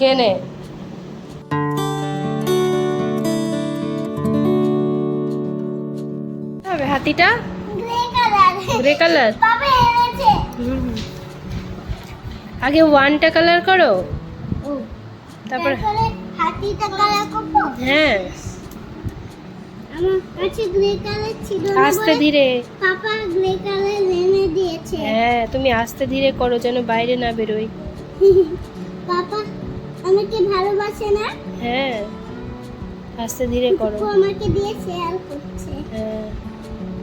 খেয়ে নে। হবে হাতিটা? গ্রে কালার আগে ওয়ানটা কালার করো। তারপর হ্যাঁ। আস্তে ধীরে। হ্যাঁ তুমি আস্তে ধীরে করো যেন বাইরে না বেরোয়। পাপা আমাকে ভালোবাসে না? হ্যাঁ আস্তে ধীরে করো। আমাকে দিয়ে শেয়ার করছে। হ্যাঁ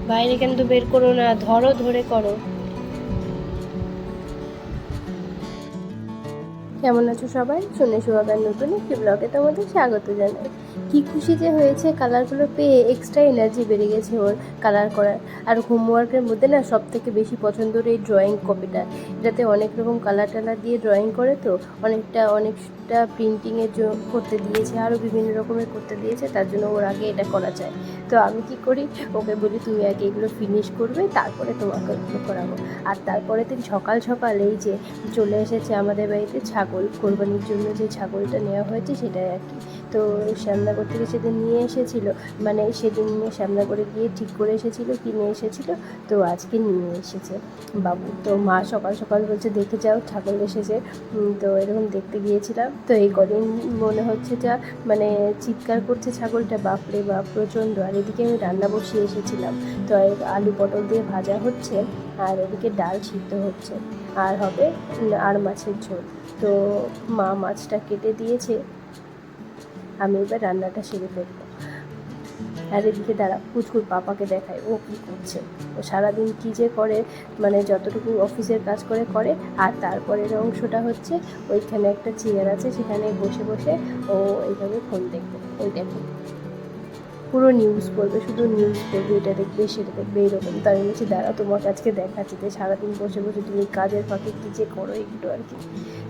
বাইরে কিন্তু বের করো না ধরো ধরে করো। কেমন আছো সবাই? শুনে সুহাগার নতুন একটি ব্লগে তোমাদের স্বাগত জানাই। কি খুশি যে হয়েছে কালারগুলো পেয়ে এক্সট্রা এনার্জি বেড়ে গেছে ওর কালার করার। আর হোমওয়ার্কের মধ্যে না সব থেকে বেশি পছন্দের এই ড্রয়িং কপিটা এটাতে অনেক রকম কালার টালার দিয়ে ড্রয়িং করে তো, অনেকটা অনেকটা প্রিন্টিংয়ের করতে দিয়েছে আরও বিভিন্ন রকমের করতে দিয়েছে, তার জন্য ওর আগে এটা করা চায় তো আমি কি করি, ওকে বলি, তুমি আগে এগুলো ফিনিশ করবে, তারপরে তোমাকে এগুলো করাবো। আর তারপরে দিন সকাল সকাল এই যে চলে এসেছে আমাদের বাড়িতে ছাগল, কোরবানির জন্য যে ছাগলটা নেওয়া হয়েছে সেটাই আর কি। তো শ্যামনগর থেকে সেদিন নিয়ে এসেছিল। মানে সেদিন শ্যামনগরে গিয়ে ঠিক করে এসেছিল কিনে এসেছিল, তো আজকে নিয়ে এসেছে। বাবু, তো মা সকাল সকাল বলছে, দেখে যাও ছাগল এসেছে। তো এরকম দেখতে গিয়েছিলাম। তো এই কদিন মনে হচ্ছে যা মানে চিৎকার করছে ছাগলটা, বাপরে বাপ, প্রচণ্ড। আর এদিকে আমি রান্না বসিয়ে এসেছিলাম। তো আলু পটল দিয়ে ভাজা হচ্ছে, আর এদিকে ডাল সিদ্ধ হচ্ছে। আর হবে আর মাছের ঝোল। তো মা মাছটা কেটে দিয়েছে। আমি এবার রান্নাটা সেরে ফেলব। আর এদিকে দাঁড়া পুচকুর পাপাকে দেখায়, ও কী করছে? ও সারাদিন কী যে করে মানে যতটুকু অফিসের কাজ করে করে। আর তারপরের অংশটা হচ্ছে, ওইখানে একটা চেয়ার আছে, সেখানে বসে বসে ও এইভাবে ফোন দেখবে। ওই দেখো। পুরো নিউজ পড়বে, শুধু নিউজ পড়বে এটা দেখবে, সেটা দেখবে এইরকম তাই বলছি দাঁড়া তোমাকে আজকে দেখাচ্ছি যে সারাদিন বসে বসে তুমি কাজের ফাঁকে কী যে করো একটু আর কি।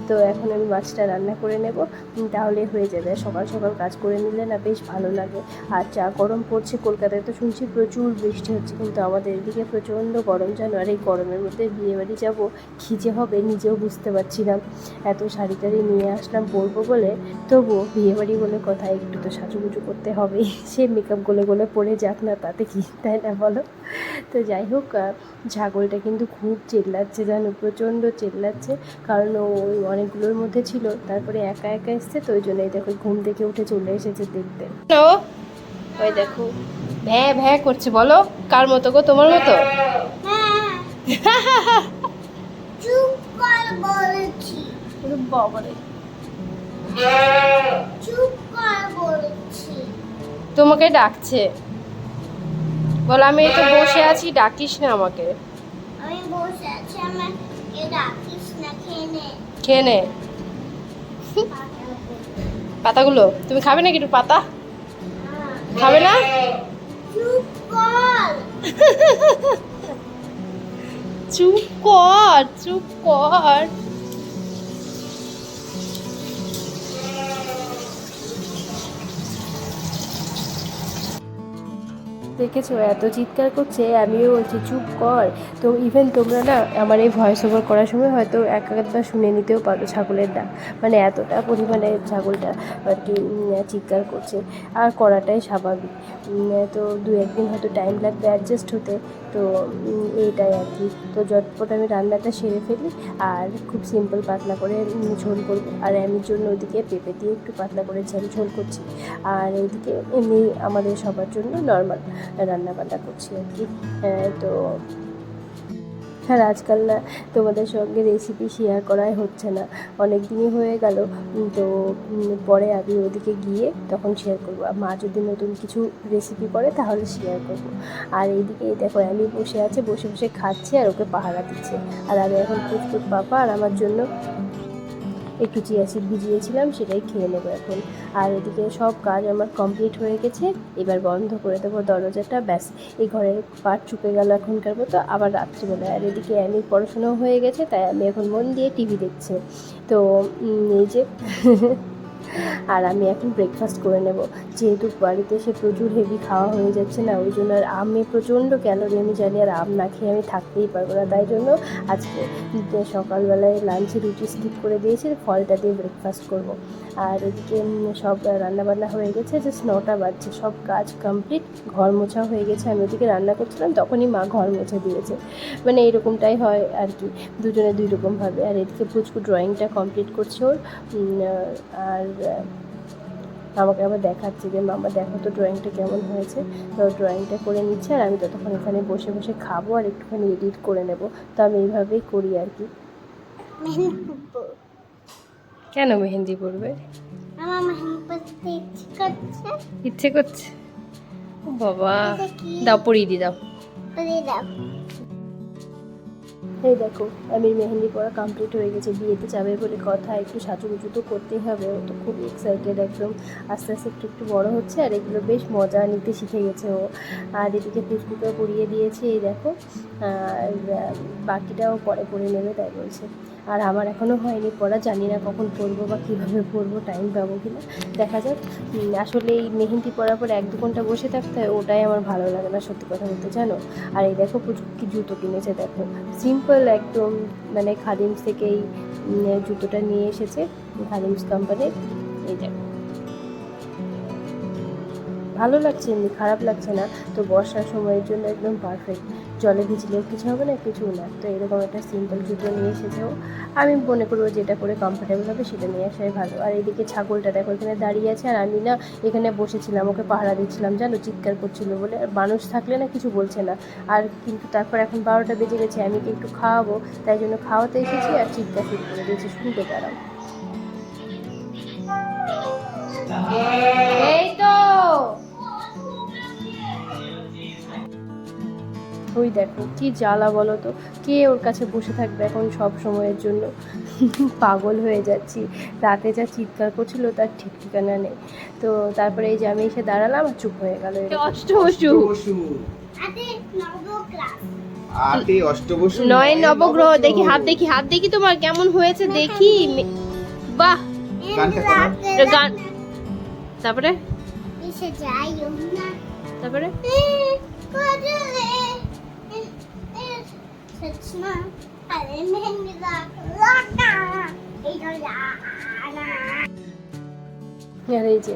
তো এখন আমি মাছটা রান্না করে নেব। তাহলে হয়ে যাবে। সকাল সকাল কাজ করে নিলে না বেশ ভালো লাগে। আর যা গরম পড়ছে কলকাতায় তো শুনছি প্রচুর বৃষ্টি হচ্ছে, কিন্তু আমাদের এদিকে প্রচণ্ড গরম জানো? আর এই গরমের মধ্যে বিয়ে বাড়ি যাব খিজে হবে, নিজেও বুঝতে পারছি না। এত শাড়ি টাড়ি নিয়ে আসলাম পরবো বলে, তবুও বিয়েবাড়ি বলে কথা একটু তো সাজুগুজু করতে হবে। সে মেকআপ গলে গলে পরে যাক না, তাতে কি? তাই না বলো? তো যাই হোক ছাগলটা কিন্তু খুব চেল্লাচ্ছে জানো? প্রচণ্ড চেল্লাচ্ছে। কারণ ও অনেকগুলোর মধ্যে ছিল। তারপরে একা একা এসছে তো ওই জন্য এই দেখো ঘুম থেকে উঠে চলে এসেছে দেখতে। হ্যালো? ওই দেখো। ভ্যাঁ ভ্যাঁ করছে বলো। কার মতো গো তোমার মতো? হ্যাঁ চুপ কর বলেছি। বাবারে। চুপ কর বলেছি। তোমাকে ডাকছে। বল আমি এই তো বসে আছি ডাকিস না আমাকে। আমি বসে আছি আমাকে ডাকিস খেয়ে নে। পাতাগুলো? তুমি খাবে নাকি একটু পাতা? খাবে না? চুপ কর চুপ কর। দেখেছ? এত চিৎকার করছে, আমিও বলছি, চুপ কর। তো ইভেন তোমরা না আমার এই ভয়েস ওভার করার সময় হয়তো এক একবার শুনে নিতেও পারো ছাগলের ডাক। মানে এতটা পরিমাণে ছাগলটা আর কি চিৎকার করছে। আর করাটাই স্বাভাবিক। তো দু একদিন হয়তো টাইম লাগবে অ্যাডজাস্ট হতে। তো এইটাই আর কি। তো ঝটপট আমি রান্নাটা সেরে ফেলি আর খুব সিম্পল পাতলা করে ঝোল করব। আর আমি জন্য ওদিকে পেঁপে দিয়ে একটু পাতলা করে ঝাল ঝোল করছি। আর এইদিকে এমনি আমাদের সবার জন্য নর্মাল রান্না বান্না করছি আর কি। হ্যাঁ, তো আর আজকাল না তোমাদের সঙ্গে রেসিপি শেয়ার করাই হচ্ছে না। অনেক দিনই হয়ে গেল তো পরে আমি ওদিকে গিয়ে তখন শেয়ার করব। আর মা যদি নতুন কিছু রেসিপি করে তাহলে শেয়ার করব। আর এইদিকে দেখো আমি বসে আছে বসে বসে খাচ্ছে আর ওকে পাহারা দিচ্ছে। আর আমি এখন পুচকুট পাপা আর আমার জন্য একটু চিয়া সিড ভিজিয়েছিলাম, সেটাই খেয়ে নেব এখন। আর এদিকে সব কাজ আমার কমপ্লিট হয়ে গেছে, এবার বন্ধ করে দেবো দরজাটা, ব্যাস। এই ঘরের পাট চুপে গেল এখনকার মতো, আবার রাত্রিবেলা। আর এদিকে আমি পড়াশোনাও হয়ে গেছে, তাই আমি এখন মন দিয়ে টিভি দেখছি। তো এই যে আর আমি এখন ব্রেকফাস্ট করে নেব। যেহেতু বাড়িতে এসে প্রচুর হেভি খাওয়া হয়ে যাচ্ছে না, ওই জন্য আর আমে প্রচণ্ড ক্যালোরি আমি জানি আর আম না খেয়ে আমি থাকতেই পারব না। তাই জন্য আজকে যে সকালবেলায় লাঞ্চে রুটি স্কিপ করে দিয়েছি ফলটা দিয়ে ব্রেকফাস্ট করব। আর এদিকে সব রান্নাবান্না হয়ে গেছে জাস্ট নটা বাজছে, সব কাজ কমপ্লিট ঘর মোছা হয়ে গেছে। আমি ওদিকে রান্না করছিলাম, তখনই মা ঘর মোছা দিয়েছে। মানে এরকমটাই হয় আর কি, দুজনে দুই রকমভাবে আর এদিকে পুচকু ড্রয়িংটা কমপ্লিট করছে ওর আর আমাকে আবার দেখাচ্ছে যে মামা দেখো তো ড্রয়িংটা কেমন হয়েছে। তো ড্রয়িংটা করে নিচ্ছে আর আমি ততক্ষণ এখানে বসে বসে খাব আর একটুখানি এডিট করে নেব। তো আমি এইভাবেই করি আর কি। কেন মেহেন্দি পড়বে ইচ্ছে করছে। বাবা। দাও পরিয়ে দি দাও। দাও। এই দেখো, আমি মেহেন্দি পড়া কমপ্লিট হয়ে গেছে, বিয়েতে যাবে বলে কথা, একটু সাজুগুজু তো করতেই হবে, ও তো খুব এক্সাইটেড একদম। আস্তে আস্তে একটু একটু বড় হচ্ছে আর এগুলো বেশ মজা নিতে শিখে গেছে ও। আর এদিকে পুচকুকেও পরিয়ে দিয়েছে, এই দেখো। আর বাকিটাও পরে পরে নেবে, তাই বলছে। আর আমার এখনও হয়নি পড়া জানি না কখন পড়ব বা কীভাবে পড়ব টাইম পাবো কি না দেখা যাক আসলে এই মেহেন্দি পরার পর এক দু ঘণ্টা বসে থাকতে হয় ওটাই আমার ভালো লাগে না সত্যি কথা বলতে জানো? আর এই দেখো কি জুতো কিনেছে দেখো। সিম্পল একদম মানে খাদিমস থেকেই উম, জুতোটা নিয়ে এসেছে খাদিমস কোম্পানির এই দেখো। ভালো লাগছে এমনি খারাপ লাগছে না তো বর্ষার সময়ের জন্য একদম পারফেক্ট জলে ভিজলেও কিছু হবে না, কিছু না। তো এরকম একটা সিম্পল জুতো নিয়ে এসেছেও। আমি মনে করব যেটা করে কমফোর্টেবল হবে, সেটা নিয়ে আসাই ভালো। আর এদিকে ছাগলটা দেখো, এখানে দাঁড়িয়ে আছে, আর আমি না এখানে বসেছিলাম, ওকে পাহারা দিচ্ছিলাম, জানো, চিৎকার করছিল বলে। আর মানুষ থাকলে না কিছু বলছে না। আর কিন্তু তারপর এখন বারোটা বেজে গেছে, আমি কি একটু খাওয়াবো? তাই জন্য খাওয়াতে এসেছি আর চিৎকার শুরু করে দিয়েছি। শুনতে দাঁড়াও। ওই দেখো কি জ্বালা বলো তো? কে ওর কাছে বসে থাকবে এখন সব সময়ের জন্য? পাগল হয়ে যাচ্ছি। রাতে যা চিৎকার করছিল তার ঠিক ঠিকানা নেই। তো তারপরে এই যে আমি এসে দাঁড়ালাম আর চুপ হয়ে গেল অষ্টবসু। নয় নবগ্রহ দেখি হাত দেখি হাত দেখি তোমার কেমন হয়েছে দেখি। বাহ! গান তারপরে? তারপরে? আরে এই যে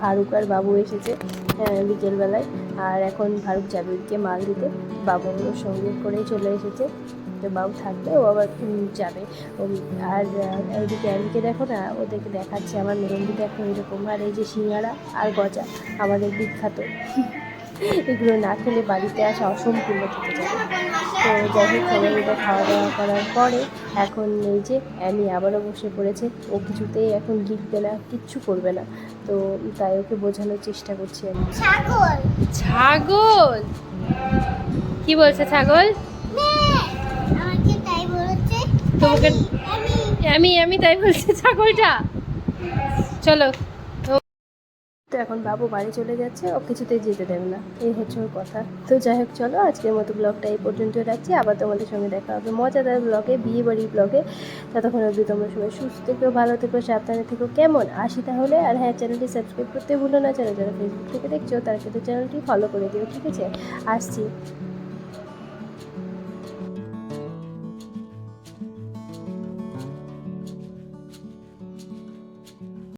ফারুক আর বাবু এসেছে আহ, বিকেলবেলায়। আর এখন ফারুক যাবে ওইদিকে মাল দিতে। বাবু সঙ্গে করেই চলে এসেছে। তো বাবু থাকবে ও আবার যাবে। ও আর এইদিকে অ্যামিকে দেখো না ওদেরকে দেখাচ্ছে। আমার মেহেন্দি দেখো এরকম। আর এই যে সিঙ্গারা আর গজা আমাদের বিখ্যাত। এগুলো না খেলে বাড়িতে আসা অসম্পূর্ণ থেকে যাবে। তো যাই হোক সবাই মিলে খাওয়া দাওয়া করার পরে এখন এই যে অ্যামি আবারও বসে পড়েছে। ও কিছুতেই এখন লিখবে না কিচ্ছু করবে না। তো তাই ওকে বোঝানোর চেষ্টা করছি আমি। ছাগল। ছাগল? কি বলছে ছাগল? নে আমাকে তাই বলেছে তোমাকে আমি আমি আমি তাই বলছি ছাগলটা? চলো তো এখন বাবু বাড়ি চলে যাচ্ছে ও কিছুতেই যেতে দেবে না। এই হচ্ছে ওর কথা। তো যাই হোক, চলো, আজকের মতো ব্লগটা এই পর্যন্ত রাখছি। আবার তোমাদের সঙ্গে দেখা হবে মজাদার ব্লগে বিয়ে বাড়ির ব্লগে। ততক্ষণ অবধি তোমরা সবাই সুস্থ থেকো, ভালো থেকো, সাবধানে থেকো, কেমন? আসি তাহলে। আর হ্যাঁ চ্যানেলটি সাবস্ক্রাইব করতে ভুলো না। যারা যারা ফেসবুক থেকে দেখছ, তারা কিন্তু চ্যানেলটি ফলো করে দিও, ঠিক আছে? আসছি।